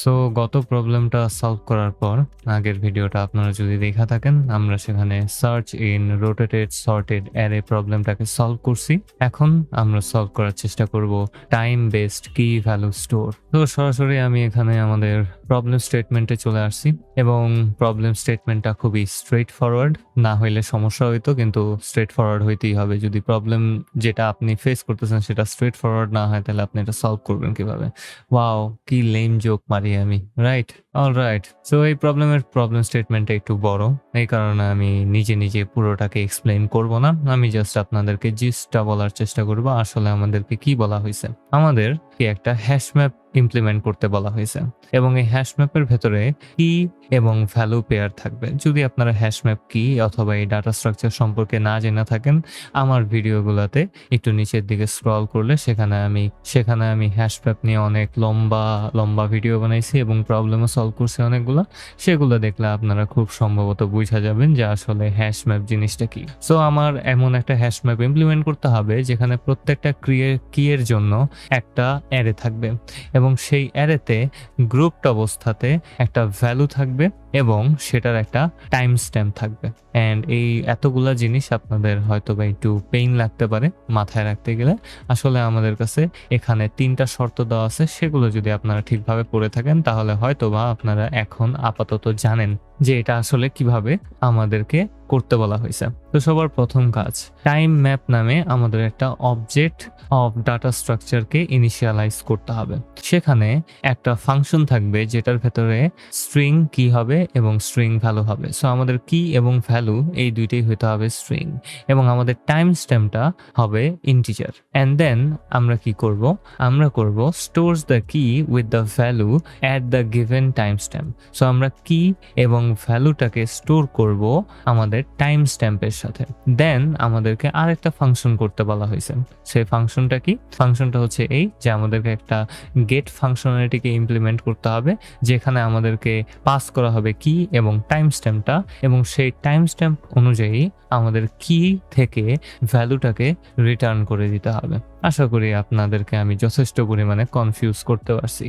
So গত প্রবলেমটা solve করার পর আগের ভিডিওটা আপনারা যদি দেখা থাকেন, আমরা সেখানে search in rotated sorted array প্রবলেমটাকে solve করছি। এখন আমরা সলভ করার চেষ্টা করব time based key value store তো সরাসরি আমি এখানে আমাদের প্রবলেম স্টেটমেন্টে চলে আসছি এবং প্রবলেম স্টেটমেন্টটা খুবই স্ট্রেট ফরওয়ার্ড না হইলে সমস্যা হইতো, কিন্তু স্ট্রেট ফরওয়ার্ড হইতেই হবে। যদি প্রবলেম যেটা আপনি ফেস করতেছেন সেটা স্ট্রেট ফরওয়ার্ড না হয়, তাহলে আপনি এটা সলভ করবেন কীভাবে? ওয়াও কি লেম জোক মারি আমি রাইট অল রাইট সো এই প্রবলেমের প্রবলেম স্টেটমেন্টটা একটু বড়। এই কারণে আমি নিজে নিজে পুরোটাকে এক্সপ্লেন করব না। আমি জাস্ট আপনাদেরকে জিসটা বলার চেষ্টা করব। আসলে আমাদেরকে কি বলা হয়েছে? আমাদের কি একটা হ্যাশ ম্যাপ ইমপ্লিমেন্ট করতে বলা হয়েছে। এবং এই হ্যাশ ম্যাপের ভেতরে কি এবং ভ্যালু পেয়ার থাকবে। যদি আপনারা হ্যাশ ম্যাপ কি অথবা এই ডাটা স্ট্রাকচার সম্পর্কে না জেনে থাকেন, আমার ভিডিওগুলোতে একটু নিচের দিকে স্ক্রল করলে সেখানে আমি সেখানে আমি হ্যাশ ম্যাপ নিয়ে অনেক লম্বা লম্বা ভিডিও বানাইছি এবং প্রবলেমও সলভ করছে অনেকগুলো, সেগুলো দেখলে আপনারা খুব সম্ভবত বুঝা যাবেন যে আসলে হ্যাশ ম্যাপ জিনিসটা কি। সো আমার এমন একটা হ্যাশ ম্যাপ ইমপ্লিমেন্ট করতে হবে যেখানে প্রত্যেকটা ক্রিয়ে এর জন্য একটা অ্যারে থাকবে এবং সেই অ্যারেতে গ্রুপড অবস্থাতে একটা ভ্যালু থাকবে। এবং সেটার একটা টাইম স্ট্যাম্প থাকবে। অ্যান্ড এই এতগুলা জিনিস আপনাদের হয়তো বা একটু পেইন লাগতে পারে মাথায় রাখতে গেলে। আসলে আমাদের কাছে এখানে তিনটা শর্ত দেওয়া আছে, সেগুলো যদি আপনারা ঠিকভাবে পড়ে থাকেন, তাহলে হয়তো বা আপনারা এখন আপাতত জানেন যে এটা আসলে কীভাবে আমাদেরকে করতে বলা হয়েছে। তো সবার প্রথম কাজ টাইম ম্যাপ নামে আমাদের একটা অবজেক্ট অফ ডাটা স্ট্রাকচারকে ইনিশিয়ালাইজ করতে হবে। সেখানে একটা ফাংশন থাকবে যেটার ভেতরে স্ট্রিং কি হবে এবং স্ট্রিং ভ্যালু হবে। সো আমাদের কি এবং ভ্যালু এই দুইটাই হতে হবে স্ট্রিং এবং আমাদের টাইম স্ট্যাম্পটা হবে ইন্টিজার অ্যান্ড দেন আমরা কি করব? আমরা করব stores the key with the value at the given time stamp so আমরা কি এবং ভ্যালুটাকে স্টোর করব আমাদের টাইম স্ট্যাম্পের সাথে। দেন আমাদেরকে আরেকটা ফাংশন করতে বলা হয়েছে। সেই ফাংশনটা কি? ফাংশনটা হচ্ছে এই যে আমাদেরকে একটা গেট ফাংশনালিটিকে ইমপ্লিমেন্ট করতে হবে, যেখানে আমাদেরকে পাস করা হবে কি এবং টাইম স্ট্যাম্পটা এবং সেই টাইম স্ট্যাম্প অনুযায়ী আমাদের কি থেকে ভ্যালুটাকে রিটার্ন করে দিতে হবে। আশা করি আপনাদেরকে আমি যথেষ্ট পরিমাণে কনফিউজ করতে পারছি।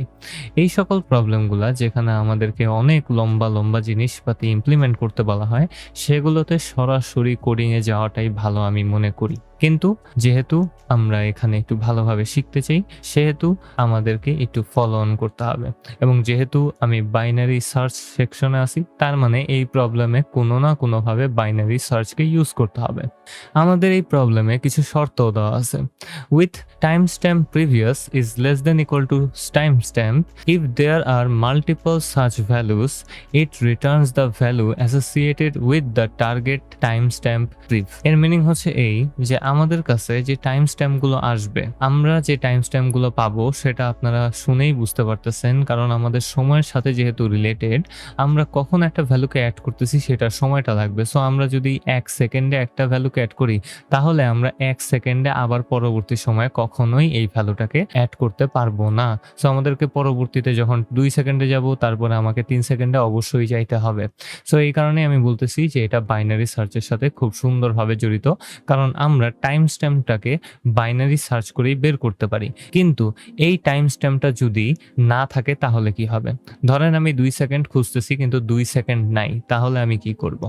এই সকল প্রবলেমগুলো যেখানে আমাদেরকে অনেক লম্বা লম্বা জিনিসপাতি ইমপ্লিমেন্ট করতে বলা হয়, সেগুলোতে সরাসরি কোডিংয়ে যাওয়াটাই ভালো আমি মনে করি। কিন্তু যেহেতু আমরা এখানে একটু ভালোভাবে শিখতে চাই, সেহেতু আমাদেরকে একটু ফলো অন করতে হবে। এবং যেহেতু আমি বাইনারি সার্চ সেকশনে আছি, তার মানে এই প্রবলেমে কোনো না কোনোভাবে বাইনারি সার্চকে ইউজ করতে হবে। আমাদের এই প্রবলেমে কিছু শর্ত দেওয়া আছে। With timestamp previous is less than equal to timestamp, if there are multiple such values, it returns the value associated with the target timestamp prev এর মিনিং হচ্ছে এই যে আমাদের কাছে যে টাইমগুলো আসবে, আমরা যে টাইমগুলো পাবো সেটা আপনারা শুনেই বুঝতে পারতেছেন, কারণ আমাদের সময়ের সাথে যেহেতু রিলেটেড আমরা কখন একটা ভ্যালুকে অ্যাড করতেছি সেটার সময়টা লাগবে। সো আমরা যদি এক সেকেন্ডে একটা ভ্যালুকে অ্যাড করি, তাহলে আমরা এক সেকেন্ডে আবার পরবর্তী সময়ে কখনোই এই ভ্যালুটাকে অ্যাড করতে পারব না। সো আমাদেরকে পরবর্তীতে যখন দুই সেকেন্ডে যাব, তারপরে আমাকে তিন সেকেন্ডে অবশ্যই যাইতে হবে। সো এই কারণে আমি বলতেছি যে এটা বাইনারি সার্চের সাথে খুব সুন্দরভাবে জড়িত, কারণ আমরা টাইম স্ট্যাম্পটাকে বাইনারি সার্চ করেই বের করতে পারি। কিন্তু এই টাইম স্ট্যাম্পটা যদি না থাকে, তাহলে কি হবে? ধরেন আমি দুই সেকেন্ড খুঁজতেছি, কিন্তু দুই সেকেন্ড নাই, তাহলে আমি কি করব?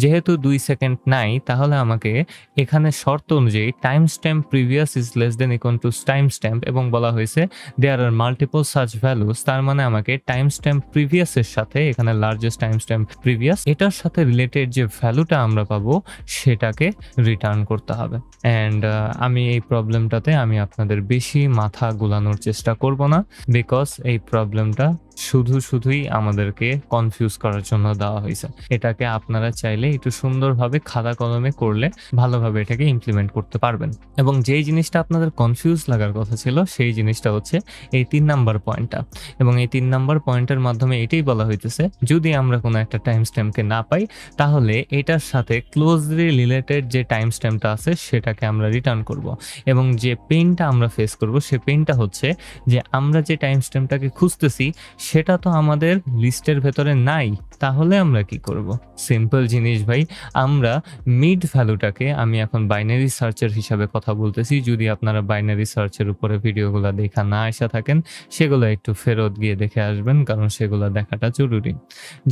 যেহেতু দুই সেকেন্ড নাই, তাহলে আমাকে এখানে শর্ত অনুযায়ী time stamp previous is less than equal to time stamp এবং বলা হয়েছে there are multiple search values তার মানে আমাকে টাইম স্ট্যাম্প প্রিভিয়াসের সাথে এখানে লার্জেস্ট টাইম স্ট্যাম্প প্রিভিয়াস এটার সাথে রিলেটেড যে ভ্যালুটা আমরা পাবো, সেটাকে রিটার্ন করতে হবে। অ্যান্ড আমি এই প্রবলেমটাতে আমি আপনাদের বেশি মাথা গুলানোর চেষ্টা করব না বিকজ এই প্রবলেমটা শুধু শুধুই আমাদেরকে কনফিউজ করার জন্য দেওয়া হয়েছে। এটাকে আপনারা চাইলে একটু সুন্দরভাবে খাতা কলমে করলে ভালোভাবে এটাকে ইমপ্লিমেন্ট করতে পারবেন। এবং যেই জিনিসটা আপনাদের কনফিউজ লাগার কথা ছিল, সেই জিনিসটা হচ্ছে এই তিন নাম্বার পয়েন্টটা। এবং এই তিন নাম্বার পয়েন্টের মাধ্যমে এটাই বলা হইতেছে, যদি আমরা কোনো একটা টাইম স্ট্যাম্পকে না পাই, তাহলে এটার সাথে ক্লোজলি রিলেটেড যে টাইম স্ট্যাম্পটা আছে, সেটাকে আমরা রিটার্ন করব। এবং যে পেনটা আমরা ফেস করব, সে পেনটা হচ্ছে যে আমরা যে টাইম স্ট্যাম্পটাকে খুঁজতেছি সেটা তো আমাদের লিস্টের ভেতরে নাই, তাহলে আমরা কি করব? সিম্পল জিনিস ভাই, আমরা মিড ভ্যালুটাকে আমি এখন বাইনারি সার্চের হিসাবে কথা বলতেছি, যদি আপনারা বাইনারি সার্চের উপরে ভিডিওগুলো দেখা না আসা থাকেন, সেগুলো একটু ফেরত গিয়ে দেখে আসবেন, কারণ সেগুলো দেখাটা জরুরি।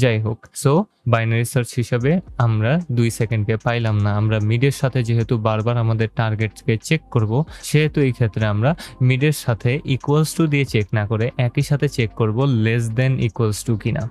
যাই হোক সো বাইনারি সার্চ হিসাবে আমরা দুই সেকেন্ডকে পাইলাম না। আমরা মিডের সাথে যেহেতু বারবার আমাদের টার্গেটকে চেক করব, সেহেতু এই ক্ষেত্রে আমরা মিডের সাথে ইকুয়ালস টু দিয়ে চেক না করে একই সাথে চেক করব লেস দেন ইকুয়ালস টু কিনা।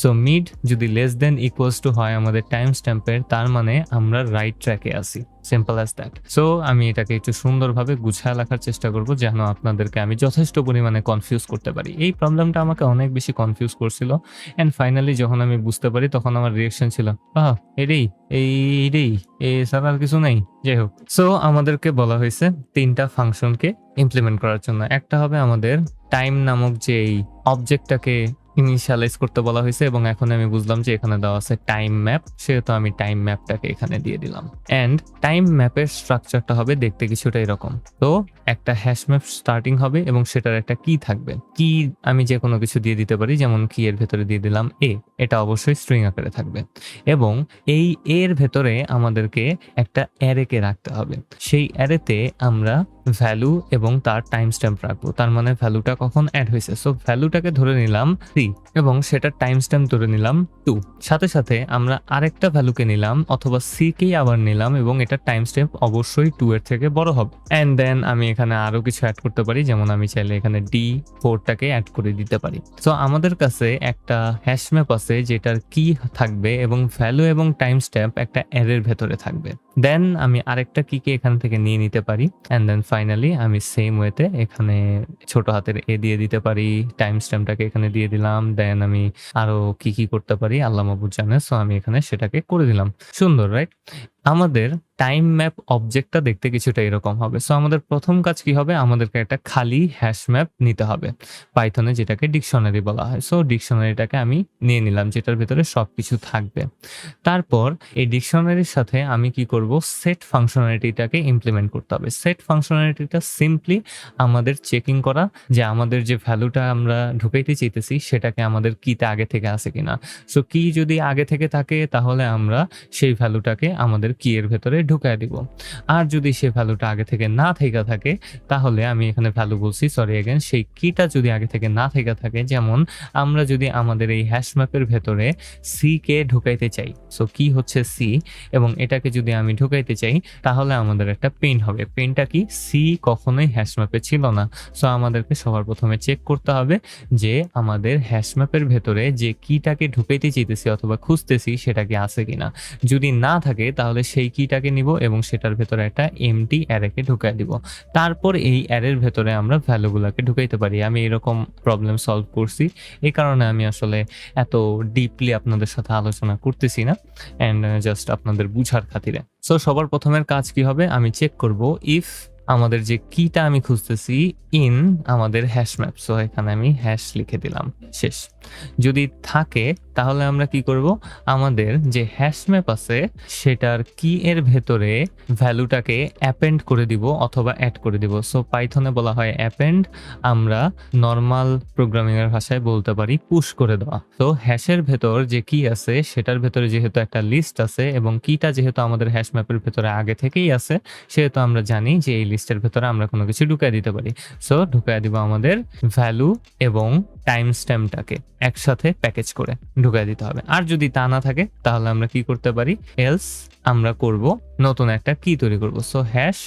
সো মিড যদি লেস দেন ইকুয়ালস টু হয় আমাদের টাইম স্ট্যাম্পের তার মানে আমরা রাইট ট্র্যাকে আসি সিম্পল অ্যাজ দ্যাট সো আমি এটাকে একটু সুন্দরভাবে গুছায় রাখার চেষ্টা করব যেন আপনাদেরকে আমি যথেষ্ট পরিমাণে কনফিউজ করতে পারি। এই প্রবলেমটা আমাকে অনেক বেশি কনফিউজ করছিল। অ্যান্ড ফাইনালি যখন আমি বুঝতে পারি, তখন আমার রিয়েকশন ছিল, আহ এটাই এইটাই এ ছাড়া আর কিছু নেই। যাই হোক। সো আমাদেরকে বলা হয়েছে তিনটা ফাংশনকে ইমপ্লিমেন্ট করার জন্য। একটা হবে আমাদের টাইম নামক যে এই অবজেক্টটাকে ইনিশিয়ালাইজ করতে বলা হয়েছে এবং এখন আমি বুঝলাম যে এখানে দেওয়া আছে টাইম ম্যাপ সেহেতু আমি টাইম ম্যাপটাকে এখানে দিয়ে দিলাম। অ্যান্ড টাইম ম্যাপের স্ট্রাকচারটা হবে দেখতে কিছুটা এরকম। তো একটা হ্যাশ ম্যাপ স্টার্টিং হবে এবং সেটার একটা কি থাকবে। কি আমি যে কোনো কিছু দিয়ে দিতে পারি, যেমন কি এর ভেতরে দিয়ে দিলাম এ এটা অবশ্যই স্ট্রিং আকারে থাকবে। এবং এই এর ভেতরে আমাদেরকে একটা অ্যারেকে রাখতে হবে। সেই অ্যারেতে আমরা ভ্যালু এবং তার টাইম স্ট্যাম্প রাখব। তার মানে ভ্যালুটা কখন অ্যাড হয়েছে? সো ভ্যালুটাকে ধরে নিলাম থ্রি এবং সেটার টাইম স্ট্যাম্প ধরে নিলাম টু সাথে সাথে আমরা আরেকটা ভ্যালুকে নিলাম অথবা সি কেই আবার নিলাম এবং এটা টাইম স্ট্যাম্প অবশ্যই টু এর থেকে বড় হবে। অ্যান্ড দেন আমি এখানে আরও কিছু অ্যাড করতে পারি, যেমন আমি চাইলে এখানে ডি ফোরটাকে অ্যাড করে দিতে পারি। সো আমাদের কাছে একটা হ্যাশ ম্যাপ আছে যেটার কি থাকবে এবং ভ্যালু এবং টাইম স্ট্যাম্প একটা অ্যারের ভেতরে থাকবে। দেন আমি আরেকটা কিকে এখান থেকে নিয়ে নিতে পারি। অ্যান্ড দেন ফাইনালি আমি সেম ওয়েতে এখানে ছোট হাতের এ দিয়ে দিতে পারি টাইম স্ট্যাম্পটাকে এখানে দিয়ে দিলাম। দেন আমি আরও কি কি করতে পারি, আল্লাহ মাহবুব জানে সো আমি এখানে সেটাকে করে দিলাম। সুন্দর রাইট আমাদের টাইম ম্যাপ অবজেক্টটা দেখতে কিছুটা এরকম হবে। সো আমাদের প্রথম কাজ কি হবে? আমাদেরকে একটা খালি হ্যাশ ম্যাপ নিতে হবে। পাইথনে যেটাকে ডিকশনারি বলা হয়। সো ডিকশনারিটাকে আমি নিয়ে নিলাম, যেটার ভেতরে সব কিছু থাকবে। তারপর এই ডিকশনারির সাথে আমি কি করব? সেট ফাংশনালিটিটাকে ইমপ্লিমেন্ট করতে হবে। সেট ফাংশনালিটিটা সিম্পলি আমাদের চেকিং করা যে আমাদের যে ভ্যালুটা আমরা ঢুকাইতে চাইতেছি, সেটাকে আমাদের কিতে আগে থেকে আছে কিনা। সো কি যদি আগে থেকে থাকে, তাহলে আমরা সেই ভ্যালুটাকে আমাদের কি এর ভেতরে ঢুকায় দিব। আর যদি সে ভ্যালুটা আগে থেকে না থেকে থাকে, তাহলে আমি এখানে ভ্যালু বলছি সরি এগেন সেই কিটা যদি আগে থেকে না থেকে থাকে, যেমন আমরা যদি আমাদের এই হ্যাশ ম্যাপের ভেতরে সি কে ঢুকাইতে চাই সো কি হচ্ছে সি এবং এটাকে যদি আমি ঢুকাইতে চাই, তাহলে আমাদের একটা পেন হবে। পেনটা কি সি কখনোই হ্যাশ ম্যাপে ছিল না। সো আমাদেরকে সবার প্রথমে চেক করতে হবে যে আমাদের হ্যাশ ম্যাপের ভেতরে যে কিটাকে ঢুকাইতে চাইতেছি অথবা খুঁজতেছি, সেটা কি আছে কিনা। যদি না থাকে, তাহলে সেই কিটাকে নিব এবং সেটার ভেতরে একটা এমটি অ্যারেকে ঢুকাই দিব। তারপর এই অ্যারের ভেতরে আমরা ভ্যালুগুলোকে ঢুকাইতে পারি। আমি এরকম প্রবলেম সলভ করছি। এই কারণে আমি আসলে এত ডিপলি আপনাদের সাথে আলোচনা করতেছি না অ্যান্ড জাস্ট আপনাদের বুঝার খাতিরে। সো সবার প্রথমের কাজ কি হবে? আমি চেক করব ইফ আমাদের যে কিটা আমি খুঁজতেছি ইন আমাদের হ্যাশ ম্যাপ সো এখানে আমি হ্যাশ লিখে দিলাম। শেষ। যদি থাকে তাহলে আমরা কি করব? আমাদের যে হ্যাশ ম্যাপ আছে, সেটার কি এর ভেতরে ভ্যালুটাকে অ্যাপেন্ড করে দিব অথবা অ্যাড করে দিব। সো পাইথনে বলা হয় অ্যাপেন্ড আমরা নর্মাল প্রোগ্রামিং এর ভাষায় বলতে পারি পুশ করে দেওয়া। তো হ্যাশের ভেতর যে কি আছে, সেটার ভেতরে যেহেতু একটা লিস্ট আছে এবং কিটা যেহেতু আমাদের হ্যাশ ম্যাপের ভেতরে আগে থেকেই আছে, সেহেতু আমরা জানি যে এই লিস্টের ভেতরে আমরা কোনো কিছু ঢুকাই দিতে পারি। সো ঢুকাই দিব আমাদের ভ্যালু এবং টাইম স্ট্যাম্পটাকে একসাথে প্যাকেজ করে। ঢুকাই দিতে হবে। আর যদি তা না থাকে, তাহলে আমরা কি করতে পারি? এলস আমরা করব নতুন একটা কি তৈরি করব। সো হ্যাশ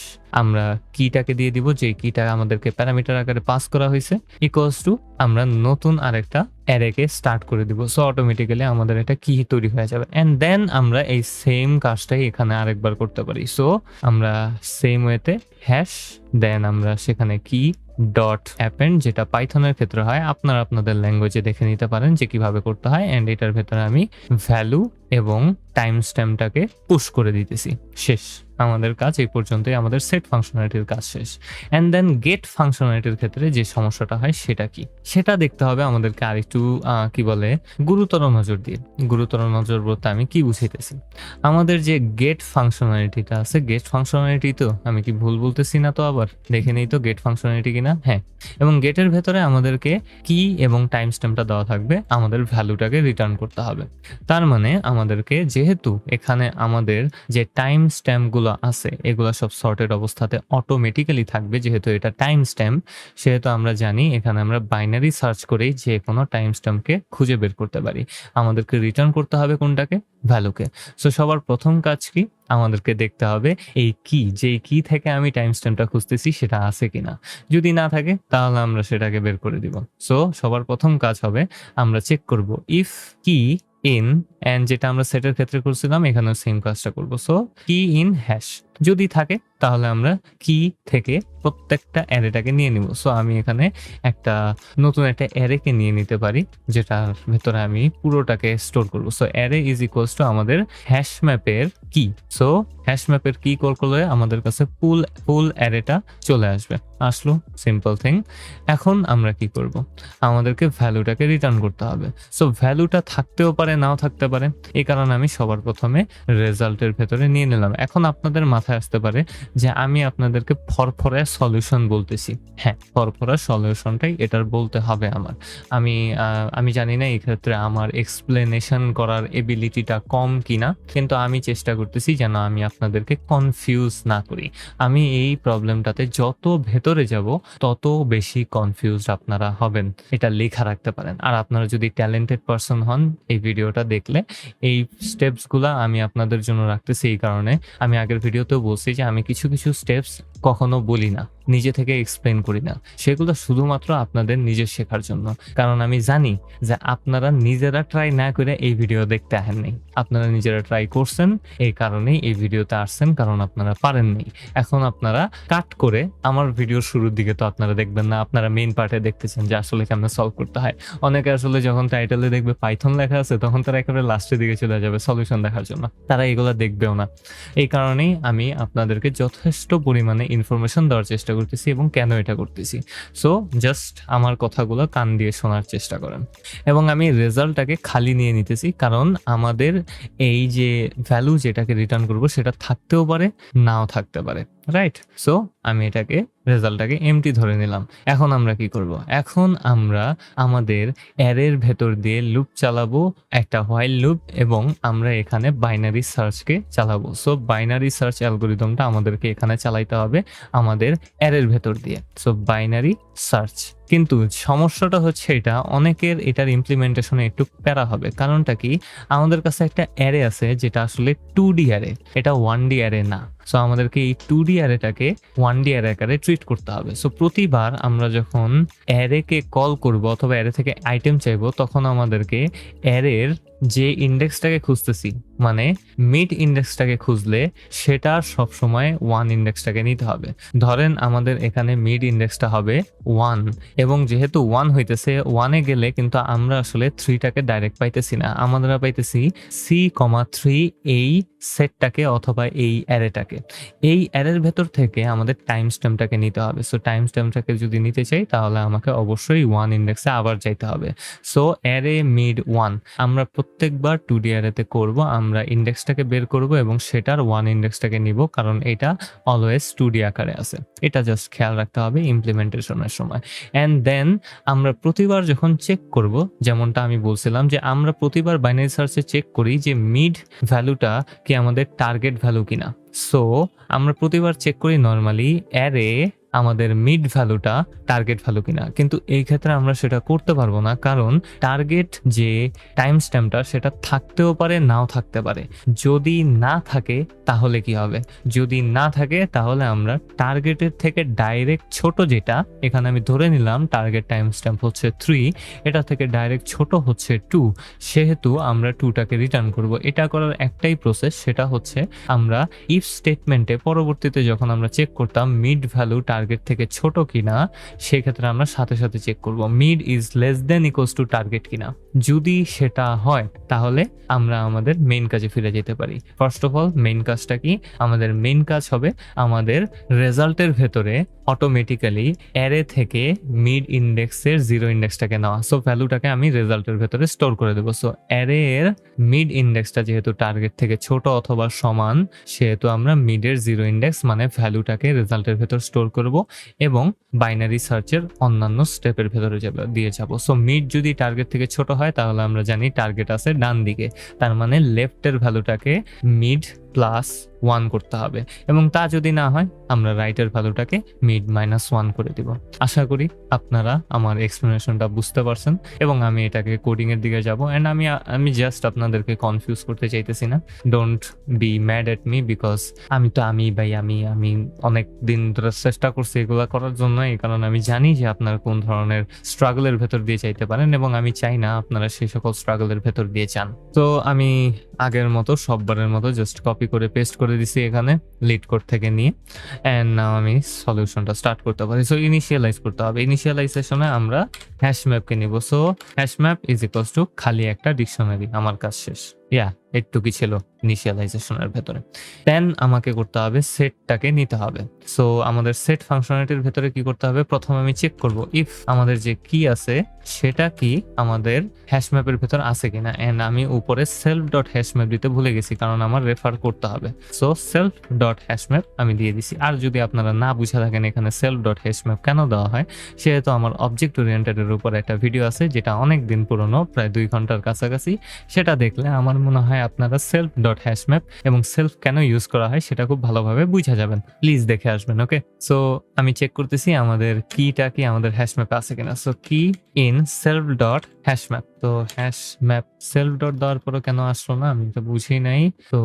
আমরা কিটাকে দিয়ে দিব, যে কিটা আমাদেরকে প্যারামিটার আকারে পাস করা হয়েছে ইকুয়ালস টু আমরা নতুন আরেকটা অ্যারেকে স্টার্ট করে দিব। সো অটোমেটিক্যালি আমাদের একটা কি তৈরি হয়ে যাবে। এন্ড দেন আমরা এই সেম কাজটাই এখানে আরেকবার করতে পারি। সো আমরা সেম ওয়েতে হ্যাশ দেন আমরা সেখানে কি ডট অ্যাপেন্ড যেটা পাইথনের ক্ষেত্রে হয়, আপনারা আপনাদের ল্যাঙ্গুয়েজে দেখে নিতে পারেন যে কীভাবে করতে হয়। এন্ড এটার ভেতরে আমি ভ্যালু এবং টাইম স্ট্যাম্পটাকে পুশ করে দিতেছি। শেষ। আমাদের কাজ এই পর্যন্তই, আমাদের সেট ফাংশনালিটির কাজ শেষ। অ্যান্ড দেন গেট ফাংশনালিটির ক্ষেত্রে যে সমস্যাটা হয় সেটা কি? সেটা দেখতে হবে আমাদেরকে আরেকটু কি বলে, গুরুতর নজর দিয়ে। গুরুতর নজর বলতে আমি কি বুঝাইতেছি? আমাদের যে গেট ফাংশনালিটিটা আছে গেট ফাংশনালিটি তো আমি কি ভুল বলতেছি না তো আবার? দেখে নেই তো গেট ফাংশনালিটি কিনা? হ্যাঁ। এবং গেটের ভেতরে আমাদেরকে কি এবং টাইম স্ট্যাম্পটা দেওয়া থাকবে, আমাদের ভ্যালুটাকে রিটার্ন করতে হবে। তার মানে আমাদেরকে যেহেতু এখানে আমাদের যে টাইম স্ট্যাম্পগুলো আছে, এগুলো সব সর্টেড অবস্থাতে অটোমেটিক্যালি থাকবে, যেহেতু এটা টাইম স্ট্যাম্প সেহেতু আমরা জানি এখানে আমরা বাইনারি সার্চ করেই যে কোনো টাইম স্ট্যাম্পকে খুঁজে বের করতে পারি। আমাদেরকে রিটার্ন করতে হবে কোনটাকে? ভ্যালুকে সো সবার প্রথম কাজ কি? আমাদেরকে দেখতে হবে এই কি যে কি থেকে আমি টাইম স্ট্যাম্পটা খুঁজতেছি সেটা আছে কিনা। যদি না থাকে, তাহলে আমরা সেটাকে বের করে দিব। সো সবার প্রথম কাজ হবে, আমরা চেক করব ইফ কি ইন অ্যান্ড যেটা আমরা সেটের ক্ষেত্রে করছিলাম, এখানেও সেম কাজটা করব। সো কি ইন হ্যাশ যদি থাকে, তাহলে আমরা কি থেকে প্রত্যেকটা অ্যারেটাকে নিয়ে নিব। সো আমি এখানে একটা নতুন একটা অ্যারেকে নিয়ে নিতে পারি, যেটার ভেতরে আমি পুরোটাকে স্টোর করব। So array is equals to আমাদের হ্যাশ ম্যাপের কি সো হ্যাশ ম্যাপের কি কল করলে আমাদের কাছে ফুল ফুল অ্যারেটা চলে আসবে। আসলো সিম্পল থিং এখন আমরা কি করব? আমাদেরকে ভ্যালুটাকে রিটার্ন করতে হবে। সো ভ্যালুটা থাকতেও পারে, নাও থাকতে পারে। এই কারণে আমি সবার প্রথমে রেজাল্টের ভেতরে নিয়ে নিলাম। এখন আপনাদের মাথায় আসতে পারে যে আমি আপনাদেরকে ফরফরা সলিউশন বলতেছি। হ্যাঁ ফরফরা সলিউশনটাই এটার বলতে হবে আমার। আমি আমি জানি না এই ক্ষেত্রে আমার এক্সপ্লেনেশন করার এবিলিটিটা কম কিনা, কিন্তু আমি চেষ্টা করতেছি যেন আমি আপনাদেরকে কনফিউজ না করি। আমি এই প্রবলেমটাতে যত ভেতরে যাব, তত বেশি কনফিউজড আপনারা হবেন। এটা লেখা রাখতে পারেন। আর আপনারা যদি ট্যালেন্টেড পারসন হন, এই ভিডিওটা দেখলে এই স্টেপসগুলো আমি আপনাদের জন্য রাখতেছি এই কারণে। আমি আগের ভিডিওতেও বলছি যে আমি কিছু কিছু স্টেপস কখনো বলি না। নিজে থেকে এক্সপ্লেন করি না। সেগুলো শুধুমাত্র আপনাদের নিজের শেখার জন্য। কারণ আমি জানি যে আপনারা নিজেরা ট্রাই না করে এই ভিডিও দেখতে আহেন নাই। আপনারা নিজেরা ট্রাই করছেন, এই কারণেই এই ভিডিওতে আসছেন, কারণ আপনারা পারেননি এখন আপনারা কাট করে আমার ভিডিওর শুরুর দিকে তো আপনারা দেখবেন না, আপনারা মেইন পার্টে দেখতেছেন যে আসলে কেমন সলভ করতে হয়। অনেকে আসলে যখন টাইটেলে দেখবে পাইথন লেখা আছে, তখন তারা একেবারে লাস্টের দিকে চলে যাবে সলিউশন দেখার জন্য। তারা এগুলো দেখবেও না। এই কারণেই আমি আপনাদেরকে যথেষ্ট পরিমাণে ইনফরমেশন দেওয়ার চেষ্টা করতেছি এবং কেন এটা করতেছি। সো জাস্ট আমার কথাগুলো কান দিয়ে শোনার চেষ্টা করেন। এবং আমি রেজাল্টটাকে খালি নিয়ে নিতেছি, কারণ আমাদের এই যে ভ্যালু যেটাকে রিটার্ন করব সেটা থাকতেও পারে, নাও থাকতে পারে। রাইট সো আমি এটাকে, রেজাল্টটাকে এমটি ধরে নিলাম। এখন আমরা কি করব? এখন আমরা আমাদের অ্যারের ভেতর দিয়ে লুপ চালাবো, একটা হোয়াইল লুপ, এবং আমরা এখানে বাইনারি সার্চকে চালাবো। সো বাইনারি সার্চ অ্যালগোরিদমটা আমাদেরকে এখানে চালাইতে হবে আমাদের অ্যারের ভেতর দিয়ে। সো বাইনারি সার্চ কিন্তু সমস্যাটা হচ্ছে এটা, অনেকের এটার ইমপ্লিমেন্টেশনে একটু প্যারা হবে। কারণটা কি? আমাদের কাছে একটা অ্যারে আছে যেটা আসলে টু ডি অ্যারে এটা ওয়ান ডি অ্যারে না। সো আমাদেরকে এই টু ডি অ্যারেটাকে ওয়ান ডি অ্যারে আকারে ট্রিট করতে হবে। সো প্রতিবার আমরা যখন অ্যারেকে কল করব অথবা অ্যারে থেকে আইটেম চাইব, তখন আমাদেরকে অ্যারের যে ইন্ডেক্সটাকে খুঁজতেছি মানে মিড ইন্ডেক্সটাকে খুঁজলে সেটা সবসময় ওয়ান ইন্ডেক্সটাকে নিতে হবে। ধরেন আমাদের এখানে মিড ইন্ডেক্সটা হবে ওয়ান এবং যেহেতু ওয়ান হইতেছে ওয়ানে গেলে কিন্তু আমরা আসলে থ্রিটাকে ডাইরেক্ট পাইতেছি না। আমরা পাইতেছি সি কমা থ্রি এই সেটটাকে অথবা এই অ্যারেটাকে। এই অ্যারের ভেতর থেকে আমাদের টাইম স্ট্যাম্পটাকে নিতে হবে। সো টাইম স্ট্যাম্পটাকে যদি নিতে চাই, তাহলে আমাকে অবশ্যই ওয়ান ইন্ডেক্সে আবার যাইতে হবে। সো অ্যারে মিড ওয়ান আমরা প্রত্যেকবার টু ডি অ্যারেতে করব, আমরা ইন্ডেক্সটাকে বের করব এবং সেটার ওয়ান ইন্ডেক্সটাকে নিব, কারণ এটা অলওয়েজ টু ডি আকারে আছে। এটা জাস্ট খেয়াল রাখতে হবে ইমপ্লিমেন্টেশনের সময়। অ্যান্ড দেন আমরা প্রতিবার যখন চেক করব, যেমনটা আমি বলছিলাম যে আমরা প্রতিবার বাইনারি সার্চে চেক করি যে মিড ভ্যালুটা কি আমাদের টার্গেট ভ্যালু কিনা। সো আমরা প্রতিবার চেক করি নর্মালি অ্যারে আমাদের মিড ভ্যালুটা টার্গেট ভ্যালু কিনা। কিন্তু এই ক্ষেত্রে আমরা সেটা করতে পারব না, কারণ টার্গেট যে টাইম স্ট্যাম্পটা সেটা থাকতেও পারে, নাও থাকতে পারে। যদি না থাকে, তাহলে কি হবে? যদি না থাকে, তাহলে আমরা টার্গেটের থেকে ডাইরেক্ট ছোট যেটা, এখানে আমি ধরে নিলাম টার্গেট টাইম স্ট্যাম্প হচ্ছে থ্রি এটা থেকে ডাইরেক্ট ছোট হচ্ছে টু সেহেতু আমরা টুটাকে রিটার্ন করব। এটা করার একটাই প্রসেস সেটা হচ্ছে আমরা ইফ স্টেটমেন্টে পরবর্তীতে যখন আমরা চেক করতাম মিড ভ্যালু টার্গেট টার্গেট থেকে ছোট কিনা, সেক্ষেত্রে আমরা সাথে সাথে চেক করব mid is less than equals to target কিনা। যদি সেটা হয়, তাহলে আমরা আমাদের মেইন কাজে ফিরে যেতে পারি। ফার্স্ট অফ অল মেইন কাজটা কি? আমাদের মেইন কাজ হবে আমাদের রেজাল্টের ভেতরে অটোমেটিক্যালি অ্যারে থেকে মিড ইন্ডেক্সের জিরো ইন্ডেক্সটাকে নেওয়া। সো ভ্যালুটাকে আমি রেজাল্টের ভেতরে স্টোর করে দেবো। সো অ্যারে এর মিড ইন্ডেক্সটা যেহেতু টার্গেট থেকে ছোট অথবা সমান, সেহেতু আমরা মিডের জিরো ইন্ডেক্স মানে ভ্যালুটাকে রেজাল্টের ভেতর স্টোর করব। এবং বাইনারি সার্চের অন্যান্য স্টেপের ভেতরে দিয়ে যাব। সো মিড যদি টার্গেট থেকে ছোট হয়, তাহলে আমরা জানি টার্গেট আছে ডান দিকে তার মানে লেফটের ভ্যালুটাকে মিড প্লাস ওয়ান করতে হবে। এবং তা যদি না হয়, আমরা রাইটের ভ্যালুটাকে মিড মাইনাস ওয়ান করে দিব। আশা করি আপনারা আমার এক্সপ্লেনেশনটা বুঝতে পারছেন এবং আমি এটাকে কোডিং এর দিকে যাব। এন্ড আমি আমি জাস্ট আপনাদেরকে কনফিউজ করতে চাইতেছি না। Don't be mad at me because আমি তো আমি ভাই, আমি আমি অনেক দিন ধরে চেষ্টা করছি এগুলা করার জন্য। এই কারণে আমি জানি যে আপনারা কোন ধরনের স্ট্রাগলের ভেতর দিয়ে চাইতে পারেন এবং আমি চাই না আপনারা সেই সকল স্ট্রাগলের ভেতর দিয়ে চান তো আমি আগের মতো, সববারের মতো জাস্ট কপি করে পেস্ট করে দিছি এখানে লিড কোড থেকে নিয়ে। অ্যান্ড নাও আমি সলিউশনটা স্টার্ট করতে পারি। সো ইনিশিয়ালাইজ করতে হবে। ইনিশিয়ালাইজেশনে আমরা হ্যাশ ম্যাপকে নিব। So hash map is equals to খালি একটা ডিকশনারি আমার কাজ শেষ। ইয়া একটুকি ছিল ইনিশিয়ালাইজেশনের ভেতরে। দেন আমাকে করতে হবে সেটটাকে নিতে হবে। সো আমাদের সেট ফাংশনালিটির ভেতরে কি করতে হবে? প্রথমে আমি চেক করব ইফ আমাদের যে কি আছে, সেটা কি আমাদের হ্যাশ ম্যাপের ভেতর আছে কিনা? এন্ড আমি উপরে সেলফ ডট হ্যাশ ম্যাপ দিতে ভুলে গেছি, কারণ আমার রেফার করতে হবে। So self dot hash map আমি দিয়ে দিছি। আর যদি আপনারা না বুঝে থাকেন এখানে সেলফ ডট হ্যাশ ম্যাপ কেন দেওয়া হয়, সেহেতু আমার অবজেক্ট ওরিয়েন্টেডের উপর একটা ভিডিও আছে, যেটা অনেক দিন পুরনো, প্রায় দুই ঘণ্টার কাছাকাছি। সেটা দেখলে আমার মনে হয় আপনারা সেলফ ডট হ্যাশ ম্যাপ এবং সেলফ কেন ইউজ করা হয় সেটা খুব ভালোভাবে বুঝা যাবেন। প্লিজ দেখে আসবেন ওকে সো আমি চেক করতেছি আমাদের কিটা কি, আমাদের হ্যাশ ম্যাপে আছে কিনা। So key in self dot hash map তো হ্যাশ ম্যাপ সেলফ ডট দেওয়ার পরও কেন আসলো না, আমি তো বুঝি নাই। তো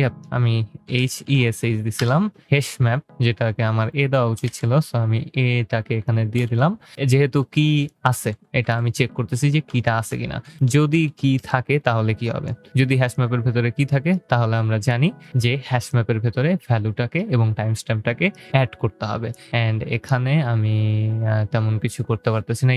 ইয়াপ আমি এইচ ই এস এইচ দিছিলাম হ্যাশ ম্যাপ যেটাকে আমার এ দেওয়া উচিত ছিল। সো আমি এটাকে এখানে দিয়ে দিলাম। যেহেতু কি আছে, এটা আমি চেক করতেছি যে কিটা আছে কিনা। যদি কি থাকে তাহলে কি হবে? যদি হ্যাশ ম্যাপের ভেতরে কি থাকে, তাহলে আমরা জানি যে হ্যাশ ম্যাপের ভেতরে ভ্যালুটাকে এবং টাইম স্ট্যাম্পটাকে অ্যাড করতে হবে। অ্যান্ড এখানে আমি তেমন কিছু করতে পারতেছি না।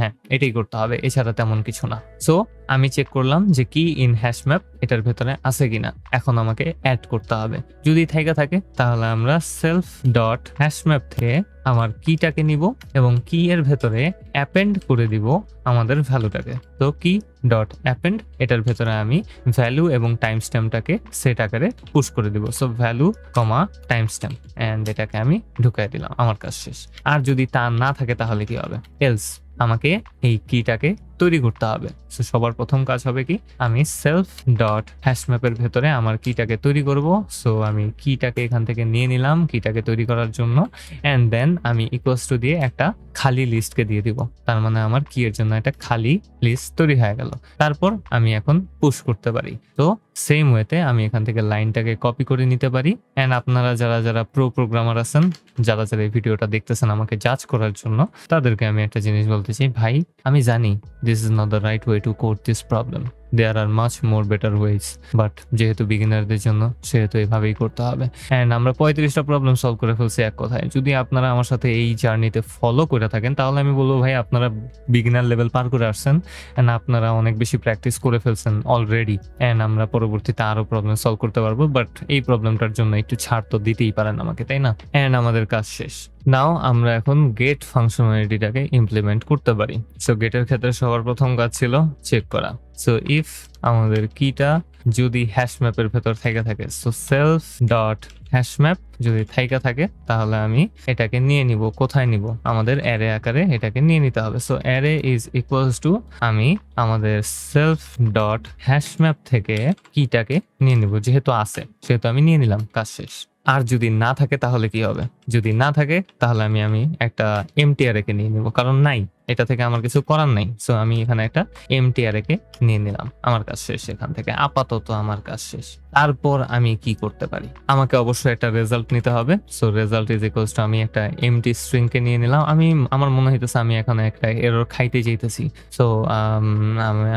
হ্যাঁ এটাই করতে হবে। এছাড়া তেমন কিছু না। সো আমি চেক করলাম যে কি ইন হ্যাশ ম্যাপ এটার ভেতরে আছে কিনা। এখন আমাকে অ্যাড করতে হবে। যদি থেকে থাকে, তাহলে আমরা সেলফ ডট হ্যাশ ম্যাপ থেকে আমার কিটাকে নিব এবং কি এর ভেতরে অ্যাপেন্ড করে দিব আমাদের ভ্যালুটাকে তো কি ডট অ্যাপেন্ড এটার ভেতরে আমি ভ্যালু এবং টাইম স্ট্যাম্পটাকে সেট আকারে পুশ করে দিব। So value comma time stamp and এটাকে আমি ঢুকাই দিলাম। আমার কাজ শেষ। আর যদি তা না থাকে তাহলে কি হবে? এলস আমাকে এই কিটাকে তৈরি করতে হবে। সো সবার প্রথম কাজ হবে কি? আমি সেলফ ডট হ্যাশ ম্যাপের ভেতরে আমার কিটাকে তৈরি করব। সো আমি কিটাকে এখান থেকে নিয়ে নিলাম কিটাকে তৈরি করার জন্য। অ্যান্ড দেন আমি ইকুয়াস টু দিয়ে একটা খালি লিস্টকে দিয়ে দিব। তার মানে আমার কি এর জন্য একটা খালি লিস্ট তৈরি হয়ে গেল। তারপর আমি এখন পুশ করতে পারি। তো সেম ওয়েতে আমি এখান থেকে লাইনটাকে কপি করে নিতে পারি। অ্যান্ড আপনারা যারা যারা প্রো প্রোগ্রামার আছেন, যারা যারা এই ভিডিওটা দেখতেছেন আমাকে জাজ করার জন্য, তাদেরকে আমি একটা জিনিস বলতে চাই, ভাই, আমি জানি this is not the right way to code this problem there are much more better ways but যেহেতু বিগিনারদের জন্য, সেহেতু এভাবেই করতে হবে। অ্যান্ড আমরা পঁয়ত্রিশটা প্রবলেম সলভ করে ফেলছি এক কথায়। যদি আপনারা আমার সাথে এই জার্নিতে ফলো করে থাকেন, তাহলে আমি বলব, ভাই, আপনারা বিগিনার লেভেল পার করে আসছেন অ্যান্ড আপনারা অনেক বেশি প্র্যাকটিস করে ফেলছেন অলরেডি অ্যান্ড আমরা পরবর্তীতে আরও প্রবলেম সলভ করতে পারব বাট এই প্রবলেমটার জন্য একটু ছাড় তো দিতেই পারেন আমাকে, তাই না? অ্যান্ড আমাদের কাজ শেষ। নাও আমরা এখন গেট ফাংশনালিটিটাকে ইমপ্লিমেন্ট করতে পারি। সো গেটের ক্ষেত্রে সবার প্রথম কাজ ছিল চেক করা। সো ইফ আমাদের কিটা যদি হ্যাশ ম্যাপের ভেতর থেকে থাকে so self dot hash map যদি থাইকা থাকে, তাহলে আমি এটাকে নিয়ে নিব, কোথায় নিব? আমাদের অ্যারে আকারে এটাকে নিয়ে নিতে হবে। So array is equals to আমি আমাদের সেলফ ডট হ্যাশ ম্যাপ থেকে কিটাকে নিয়ে নিব, যেহেতু আছে, সেহেতু আমি নিয়ে নিলাম, কাজ শেষ। আর যদি না থাকে তাহলে কি হবে? যদি না থাকে, তাহলে আমি আমি একটা এমটিআর কে নিয়ে নিব। কারণ নাই। এটা থেকে আমার কিছু করার নেই। সো আমি এখানে একটা এমটি অ্যারেকে নিয়ে নিলাম আমার কাজ শেষ এখান থেকে। আপাতত আমার কাজ শেষ। তারপর আমি কি করতে পারি? আমাকে অবশ্যই একটা রেজাল্ট নিতে হবে। So result is equals to আমি একটা এমটি স্ট্রিংকে নিয়ে নিলাম। আমি, আমার মনে হইতেছে আমি এখানে একটা এরর খাইতে যাইতেছি। সো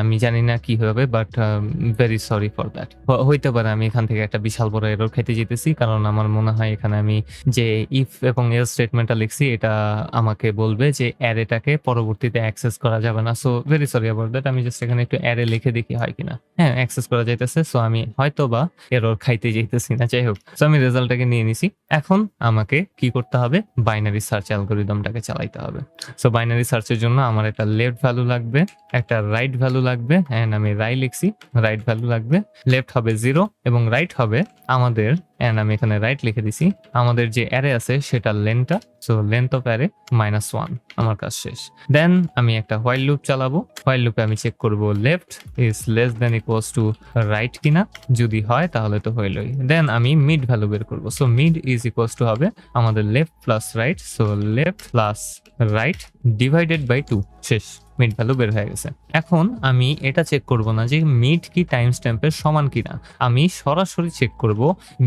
আমি জানি না কি হবে but very sorry for that হইতে পারে আমি এখান থেকে একটা বিশাল বড় এরর খাইতে যেতেছি কারণ আমার মনে হয় এখানে আমি যে ইফ এবং এল স্টেটমেন্টটা লিখছি, এটা আমাকে বলবে যে অ্যারেটাকে পরবর্তীতে অ্যাক্সেস করা যাবে না। So very sorry about that আমি জাস্ট এখানে একটু অ্যারে লিখে দেখি হয় কিনা। হ্যাঁ অ্যাক্সেস করা যাইতেছে। সো আমি হয়তো বা এরর খাইতে যাইতেছি না। যাই হোক। সো আমি রেজাল্টটাকে নিয়ে নিছি। এখন আমাকে কি করতে হবে? বাইনারি সার্চ অ্যালগোরিদমটাকে চালাইতে হবে। সো বাইনারি সার্চের জন্য আমার একটা লেফট ভ্যালু লাগবে, একটা রাইট ভ্যালু লাগবে অ্যান্ড আমি রাই লিখছি। রাইট ভ্যালু লাগবে লেফট হবে জিরো এবং রাইট হবে আমাদের অ্যান্ড আমি এখানে রাইট লিখে দিছি, আমাদের যে অ্যারে আছে সেটা লেনটা so length of array minus one আমার কাজ শেষ। দেন আমি একটা হোয়াইল লুপ চালাবো হোয়াইল লুপে আমি চেক করব left is less than equals to right কিনা, যদি হয় তাহলে তো হইলই। দেন আমি মিড ভ্যালু বের করব so mid is equals to হবে আমাদের left plus right so left plus right divided by two শেষ। মিড ভ্যালু বের হয়ে গেছে। এখন আমি এটা চেক করব না যে মিড কি টাইম স্ট্যাম্পের সমান কিনা। আমি সরাসরি চেক করব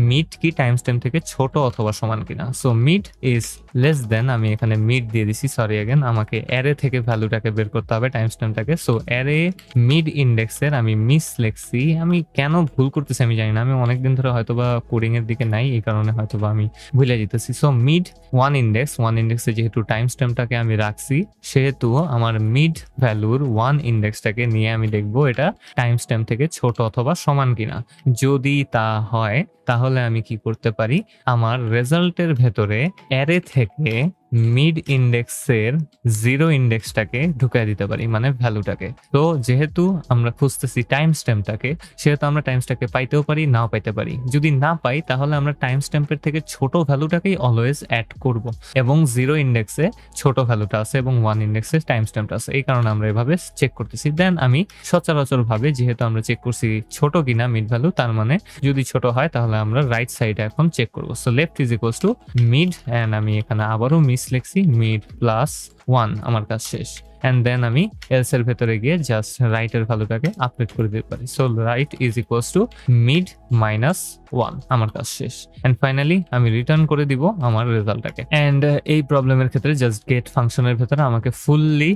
মিড কি টাইম স্ট্যাম্প থেকে ছোট অথবা সমান কিনা। So mid is less than আমি এখানে মিড দিয়ে দিছি সরি অ্যাগেন আমাকে অ্যারে থেকে ভ্যালুটাকে বের করতে হবে টাইম স্ট্যাম্পটাকে সো অ্যারে মিড ইন্ডেক্সের আমি মিস লেখছি। আমি কেন ভুল করতেছি আমি জানি না। আমি অনেকদিন ধরে হয়তো বা কোডিং এর দিকে নাই, এই কারণে হয়তো বা আমি ভুলে যেতেছি। So mid one index one ইন্ডেক্সে যেহেতু টাইম স্ট্যাম্পটাকে আমি রাখছি, সেহেতু আমার মিড ভ্যালুর ওয়ান ইন্ডেক্সটাকে নিয়ে আমি দেখব এটা টাইম স্ট্যাম্প থেকে ছোট অথবা সমান কিনা। যদি তা হয়, তাহলে আমি কি করতে পারি? আমার রেজাল্টের ভেতরে অ্যারে থেকে মিড ইন্ডেক্সের জিরো ইন্ডেক্সটাকে ঢুকাই দিতে পারি মানে ভ্যালুটাকে তো যেহেতু আমরা খুঁজতেছি টাইম স্ট্যাম্পটাকে সেহেতু আমরা টাইম স্ট্যাম্পকে পাইতেও পারি, নাও পাইতে পারি। যদি না পাই, তাহলে আমরা টাইম স্ট্যাম্পের থেকে ছোট ভ্যালুটাকেই অলওয়েজ অ্যাড করব। এবং জিরো ইন্ডেক্সে ছোট ভ্যালুটা আছে এবং ওয়ান ইন্ডেক্সে টাইম স্ট্যাম্পটা আছে। এই কারণে আমরা এভাবে চেক করতেছি। দেন আমি সচরাচর ভাবে যেহেতু আমরা চেক করছি ছোট কিনা মিড ভ্যালু তার মানে যদি ছোট হয়, তাহলে আমরা রাইট সাইডে এখন চেক করব। So left is equals to mid and আমি এখানে আবারও মিস লিখছি মিড প্লাস ওয়ান আমার কাজ শেষ। অ্যান্ড দেন আমি এলস এর ভেতরে গিয়ে জাস্ট রাইটের ভ্যালুটাকে আপডেট করে দিতে পারি। So right is equals to mid minus one আমার কাজ শেষ। অ্যান্ড ফাইনালি আমি রিটার্ন করে দিব আমার রেজাল্টটাকে অ্যান্ড এই প্রবলেমের ক্ষেত্রে জাস্ট গেট ফাংশনের ভেতরে আমাকে ফুললি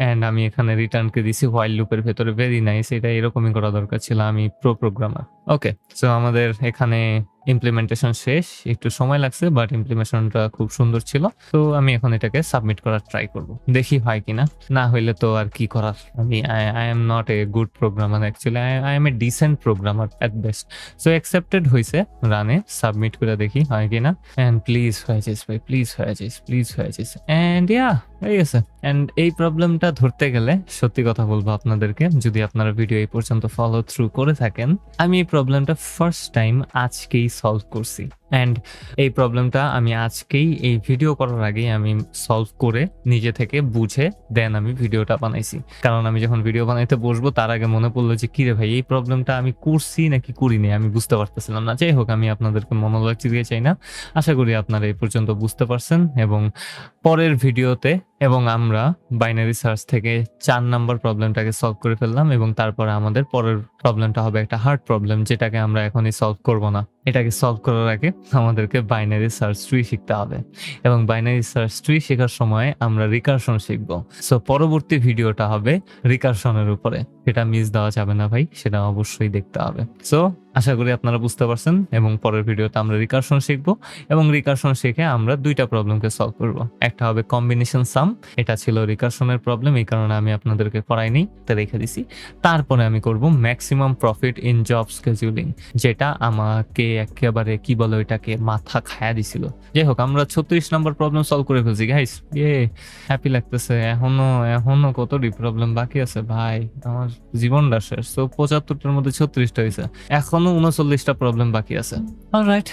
অ্যান্ড আমি এখানে রিটার্নকে দিছি হোয়াইল লুপের ভেতরে। ভেরি নাইস এটা এরকমই করা দরকার ছিল আমি প্রো প্রোগ্রামার ওকে সো আমাদের এখানে ইমপ্লিমেন্টেশন শেষ একটু সময় লাগছে বাট ইমপ্লিমেন্টেশনটা খুব সুন্দর ছিল তো আমি এখন এটাকে সাবমিট করার ট্রাই করব দেখি হয় কিনা না হইলে তো আর কি করার আমি I am not a good programmer actually I am a decent programmer at best so accepted হয়েছে রানে সাবমিট করে দেখি হয় কিনা অ্যান্ড প্লিজ হয়ে যাইস ভাই প্লিজ হয়ে যাইস প্লিজ হয়ে যাইস অ্যান্ড ইয়া হয়ে গেছে অ্যান্ড এই প্রবলেমটা ধরতে গেলে সত্যি কথা বলব আপনাদেরকে, যদি আপনারা ভিডিও এই পর্যন্ত ফলো থ্রু করে থাকেন, আমি এই প্রবলেমটা ফার্স্ট টাইম আজকেই সলভ করছি। অ্যান্ড এই প্রবলেমটা আমি আজকেই এই ভিডিও করার আগেই আমি সলভ করে নিজে থেকে বুঝে দেন আমি ভিডিওটা বানাইছি। কারণ আমি যখন ভিডিও বানাইতে বসবো, তার আগে মনে পড়ল যে, কিরে ভাই, এই প্রবলেমটা আমি করছি নাকি করিনি? আমি বুঝতে পারতেছিলাম না। যাই হোক, আমি আপনাদেরকে মনোলগ চিরিয়ে চাই না। আশা করি আপনারা এই পর্যন্ত বুঝতে পারছেন এবং পরের ভিডিওতে এবং আমরা বাইনারি সার্চ থেকে চার নাম্বার প্রবলেমটাকে সলভ করে ফেললাম এবং তারপরে আমাদের পরের প্রবলেমটা হবে একটা হার্ড প্রবলেম যেটাকে আমরা এখনই সলভ করব না। এটাকে সলভ করার আগে আমাদেরকে বাইনারি সার্চ ট্রি শিখতে হবে। এবং বাইনারি সার্চ ট্রি শেখার সময় আমরা রিকারশন শিখব। সো পরবর্তী ভিডিওটা হবে রিকারশনের উপরে। সেটা মিস দেওয়া যাবে না ভাই, সেটা অবশ্যই দেখতে হবে। সো আশা করি আপনারা বুঝতে পারছেন এবং পরের ভিডিওতে আমরা রিকারশন শিখব এবং রিকারশন শিখে আমরা দুইটা প্রবলেমকে সলভ করব। একটা হবে কম্বিনেশন সাম এটা ছিল রিকারশনের প্রবলেম এই কারণে আমি আপনাদেরকে করাইনি তা রেখে দিছি। তারপরে আমি করব maximum profit in job scheduling যেটা আমাকে একেবারে কি বলে এটাকে মাথা খায়া দিছিল। যাই হোক, আমরা ছত্রিশ নম্বর প্রবলেম সলভ করে ফেলছি গাইস ইয়ে হ্যাপি লাগতেছে, এখনও এখনও কত কতটি প্রবলেম বাকি আছে, ভাই। আমার জীবনটা শেষ। তো পঁচাত্তরটার মধ্যে ছত্রিশটা হয়েছে এখনও উনচল্লিশটা প্রবলেম বাকি আছে। রাইট